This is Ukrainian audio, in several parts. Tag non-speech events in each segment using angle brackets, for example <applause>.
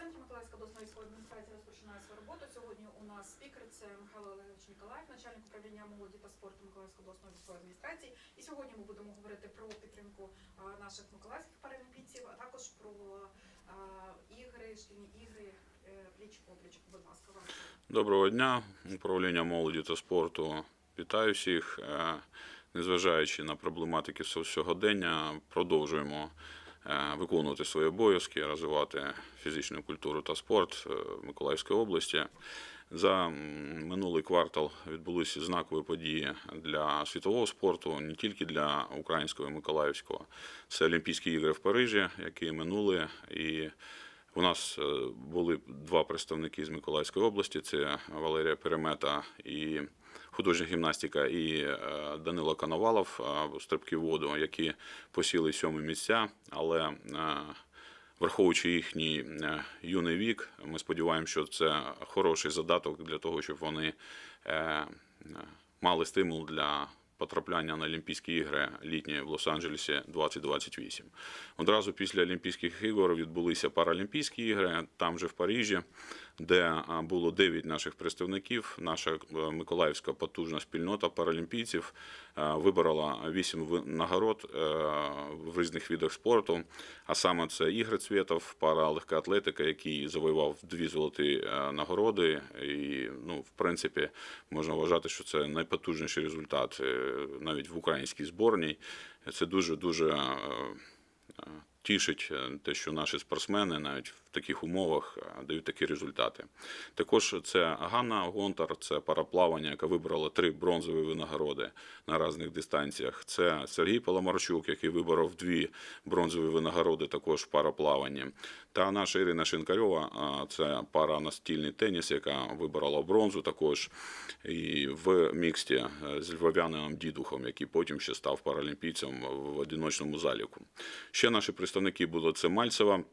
центрі Миколаївська обласної військової адміністрації розпочинає свою роботу. Сьогодні у нас спікер це Михайло Олегович Ніколаєв, начальник управління молоді та спорту Миколаївської обласної військової адміністрації. І сьогодні ми будемо говорити про підтримку наших миколаївських паралімпійців, а також про ігри, шкільні ігри е, пліч опліч. Будь ласка. Доброго дня, управління молоді та спорту. Вітаю всіх. Е, Незважаючи на проблематики сьогодення, продовжуємо е, виконувати свої обов'язки, розвивати фізичну культуру та спорт е, в Миколаївській області. За минулий квартал відбулися знакові події для світового спорту, не тільки для українського і миколаївського. Це Олімпійські ігри в Парижі, які минули. І у нас е, були два представники з Миколаївської області: це Валерія Перемета і художня гімнастика, і е, Данило Коновалов е, стрибки в воду, які посіли сьомі місця. Але е, враховуючи їхній юний вік, ми сподіваємося, що це хороший задаток для того, щоб вони мали стимул для потрапляння на Олімпійські ігри літні в Лос-Анджелесі 2028. Одразу після Олімпійських ігор відбулися Паралімпійські ігри, там же в Парижі, де було 9 наших представників. Наша е, миколаївська потужна спільнота паралімпійців е, виборола 8 ви- нагород е, в різних видах спорту. А саме це ігри Цвєтов, паралегка атлетика, який завоював дві золоті нагороди. І, ну, в принципі, можна вважати, що це найпотужніший результат навіть в українській зборній. Це дуже дуже е, е, тішить е, те, що наші спортсмени навіть в таких умовах е, дають такі результати. Також це Ганна Гонтар, це параплавання, яка вибрала три бронзові винагороди на різних дистанціях. Це Сергій Паламарчук, який виборов дві бронзові винагороди також в параплаванні. Та наша Ірина Шинкарьова, це пара настільний теніс, яка виборола бронзу також і в міксті е, з львов'янином Дідухом, який потім ще став паралімпійцем в одиночному заліку. Ще наші представники були це Мальцева.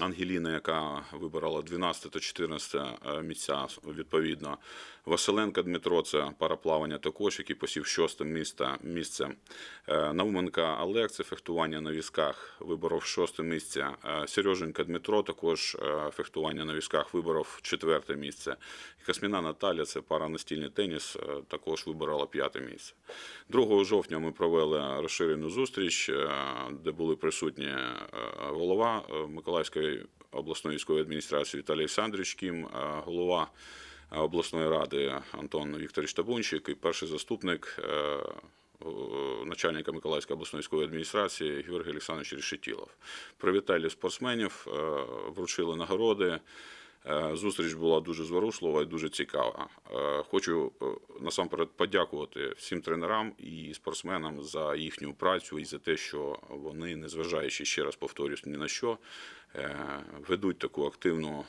Ангеліна, яка виборола 12 та 14 місця відповідно. Василенко Дмитро, це параплавання також, який посів шосте місце. місце. Е, Науменка Олег, це фехтування на візках, виборов шосте місце. Е, Сереженка Дмитро, також е, фехтування на візках, виборов четверте місце. Касміна Наталя, це паранастільний теніс, е, також виборола п'яте місце. 2 жовтня ми провели розширену зустріч, е, де були присутні е, голова е, Миколаївської обласної військової адміністрації Віталій Олександрович Кім, голова обласної ради Антон Вікторович Табунчик і перший заступник е, е, начальника Миколаївської обласної військової адміністрації Георгій Олександрович Решетілов. Привітали спортсменів, е, вручили нагороди. Е, Зустріч була дуже зворушлива і дуже цікава. Е, Хочу е, насамперед подякувати всім тренерам і спортсменам за їхню працю і за те, що вони, незважаючи ще раз повторюсь ні на що, ведуть таку активну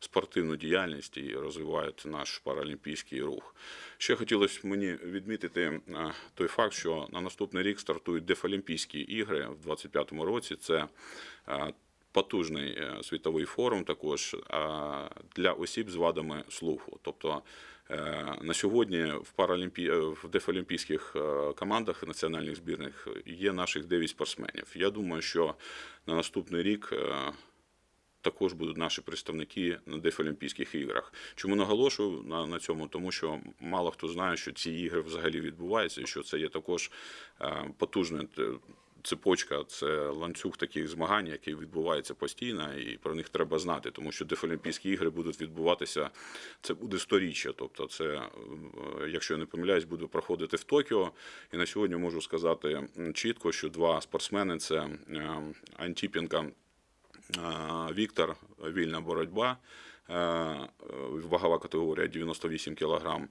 спортивну діяльність і розвивають наш паралімпійський рух. Ще хотілося мені відмітити той факт, що на наступний рік стартують Дефолімпійські ігри в 2025 році. Це потужний е, світовий форум також для осіб з вадами слуху. Тобто е, на сьогодні в паралімпі... е, в дефолімпійських командах національних збірних є наших 9 спортсменів. Я думаю, що на наступний рік. також будуть наші представники на Дефолімпійських іграх. Чому наголошую на, на цьому? Тому що мало хто знає, що ці ігри взагалі відбуваються, і що це є також е, потужна е, цепочка, це ланцюг таких змагань, який відбувається постійно, і про них треба знати, тому що Дефолімпійські ігри будуть відбуватися. Це буде сторіччя. Тобто, це, е, якщо я не помиляюсь, буде проходити в Токіо. І на сьогодні можу сказати чітко, що два спортсмени це е, Антіпінка. Е, Віктор, вільна боротьба, вагова категорія 98 кг.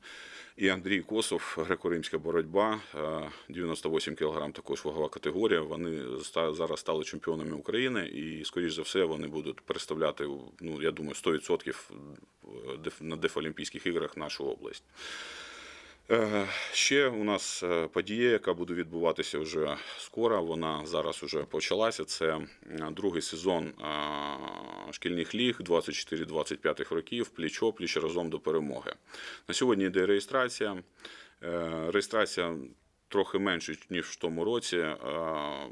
І Андрій Косов, греко-римська боротьба, е, 98 кг, також вагова категорія. Вони зараз стали чемпіонами України і, скоріш за все, вони будуть представляти, ну, я думаю, 100% на Дефолімпійських іграх нашу область. Е, Ще у нас е, подія, яка буде відбуватися вже скоро. Вона зараз вже почалася. Це другий сезон шкільних ліг 24-25 років. Пліч-опліч разом до перемоги. На сьогодні йде реєстрація. Е, Реєстрація трохи менше ніж в тому році,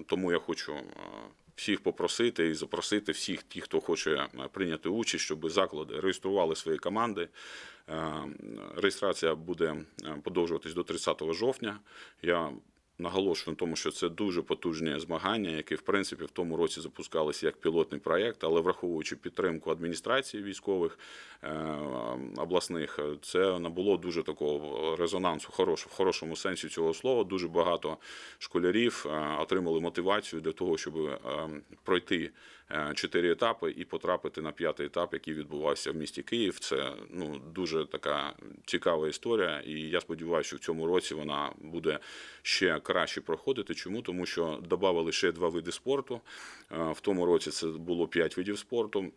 тому я хочу. Всіх попросити і запросити всіх, тих, хто хоче е, прийняти участь, щоб заклади реєстрували свої команди. Е, Реєстрація буде е, подовжуватись до 30 жовтня. Я наголошую на тому, що це дуже потужні змагання, які в принципі в тому році запускалися як пілотний проєкт, але враховуючи підтримку адміністрації військових е, обласних, це набуло дуже такого резонансу, хорош, в хорошому сенсі цього слова. Дуже багато школярів е, отримали мотивацію для того, щоб е, пройти чотири етапи і потрапити на п'ятий етап, який відбувався в місті Київ. Це ну дуже така цікава історія, і я сподіваюся, що в цьому році вона буде ще краще проходити. Чому? Тому що додали ще два види спорту. В тому році це було п'ять видів спорту.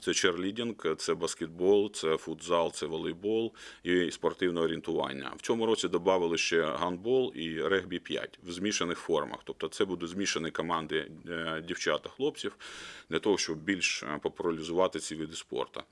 Це черлідінг, це баскетбол, це футзал, це волейбол і спортивне орієнтування. В цьому році додали ще гандбол і регбі 5 в змішаних формах. Тобто це будуть змішані команди е, дівчат та хлопців для того, щоб більш е, популяризувати ці види спорту.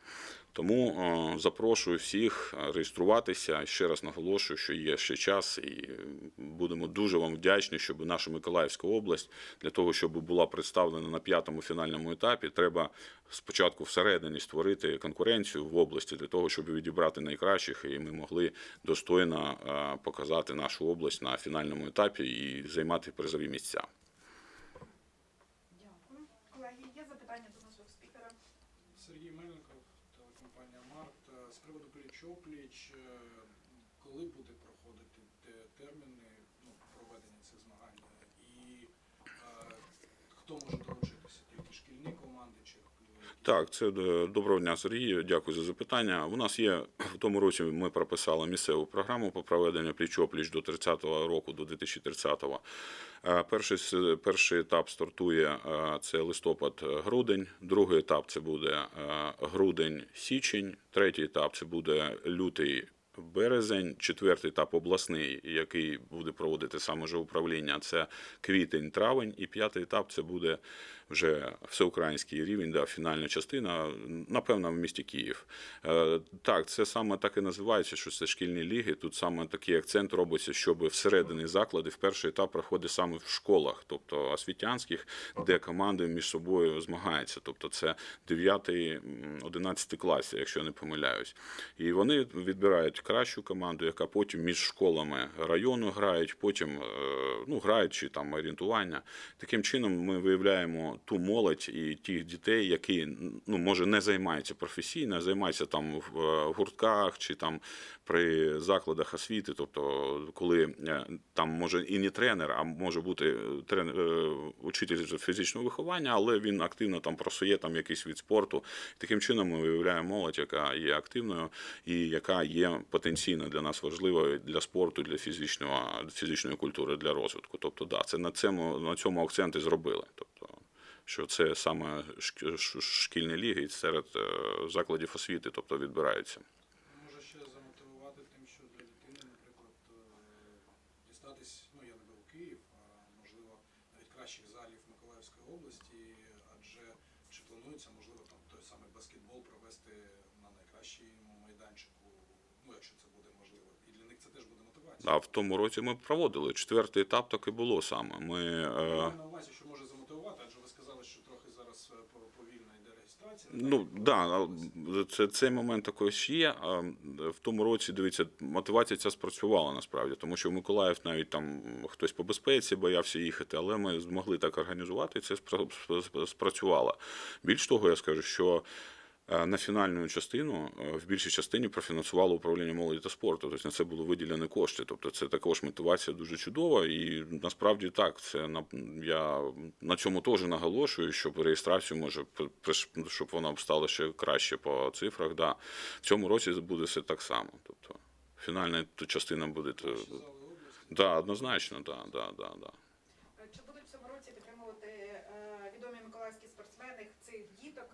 Тому е, запрошую всіх реєструватися. Ще раз наголошую, що є ще час, і будемо дуже вам вдячні, щоб наша Миколаївська область для того, щоб була представлена на п'ятому фінальному етапі, треба спочатку всередині створити конкуренцію в області для того, щоб відібрати найкращих, і ми могли достойно е, показати нашу область на фінальному етапі і займати призові місця. Дякую. Колеги, є запитання до нашого спікера? Сергій Мельников. Е, З приводу пліч-опліч, е, коли буде проходити терміни ну, проведення цих змагань? І е, хто може долучитися? Тільки шкільні команди чи якісь? Так, це е, доброго дня, Сергій. Дякую за запитання. У нас є <clears throat> в тому році. Ми прописали місцеву програму по проведенню пліч-опліч до 30-го року, до 2030-го. Е, Перший перший етап стартує е, це листопад-грудень. Другий етап це буде грудень-січень. Третій етап це буде лютий. Березень, четвертий етап обласний, який буде проводити саме же управління, це квітень, травень, і п'ятий етап це буде вже всеукраїнський рівень, да, фінальна частина, напевно, в місті Київ. Е, Так, це саме так і називається, що це шкільні ліги. Тут саме такий акцент робиться, щоб всередині заклади в перший етап проходить саме в школах, тобто освітянських, де команди між собою змагаються. Тобто це 9-11 класи, якщо я не помиляюсь. І вони відбирають кращу команду, яка потім між школами району грають, потім е, ну, грають чи там орієнтування. Таким чином ми виявляємо ту молодь і тих дітей, які ну, може не займаються професійно, а займаються там в гуртках чи там при закладах освіти. Тобто, коли е, там може і не тренер, а може бути тренер, е, учитель з фізичного виховання, але він активно там просує там якийсь від спорту. Таким чином ми виявляємо молодь, яка є активною і яка є потенційно для нас важливою для спорту, для фізичного фізичної культури, для розвитку. Тобто, да, це на цьому на цьому акценти зробили. Тобто, що це саме шкільні ліги серед е, закладів освіти, тобто відбираються. Може ще замотивувати тим, що для дитини, наприклад, е, дістатись, ну я не беру Київ, можливо навіть кращих залів Миколаївської області, адже чи планується, можливо, там той самий баскетбол провести на найкращому майданчику, ну якщо це буде можливо. І для них це теж буде мотивація. А в тому році ми проводили четвертий етап, так і було саме. Ми е, на увазі, що може замотивувати, адже ви сказали, що трохи зараз е, повільно йде реєстрація. Ну да, це цей момент також є. А в тому році дивіться, мотивація ця спрацювала насправді, тому що в Миколаїв навіть там хтось по безпеці боявся їхати, але ми змогли так організувати, і це спра- спра- спрацювало. Більш того, я скажу, що. Е, На фінальну частину е, в більшій частині профінансувало управління молоді та спорту. Тобто на це було виділені кошти. Тобто це також мотивація дуже чудова. І насправді так, це на я на цьому теж наголошую, щоб реєстрацію може щоб вона стала ще краще по цифрах. Да. В цьому році буде все так само. Тобто фінальна частина буде. області. Да, однозначно, да, да, да, да. Е, Чи будуть в цьому році підтримувати е, відомі миколаївські спортсмени цих діток,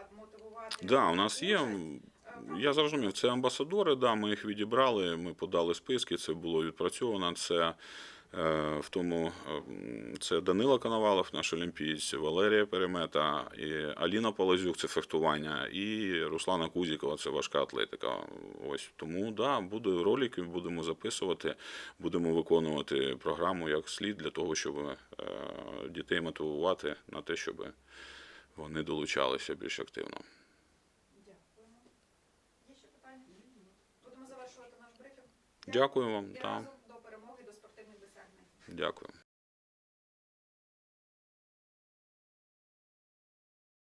їх мотивувати? мотивувати? Да, у нас є. Е, Я зрозумів, це амбасадори, да, ми їх відібрали, ми подали списки, це було відпрацьовано. Це е, в тому е, це Данила Коновалов, наш олімпієць, Валерія Перемета, і Аліна Полозюк, це фехтування, і Руслана Кузікова, це важка атлетика. Ось тому да, буде ролики, будемо записувати, будемо виконувати програму як слід для того, щоб дітей мотивувати на те, щоб вони долучалися більш активно. Дякуємо. Є ще питання? Будемо завершувати наш брифінг. Дякую вам. Та, разом до перемоги, до спортивних досягнень. дякую.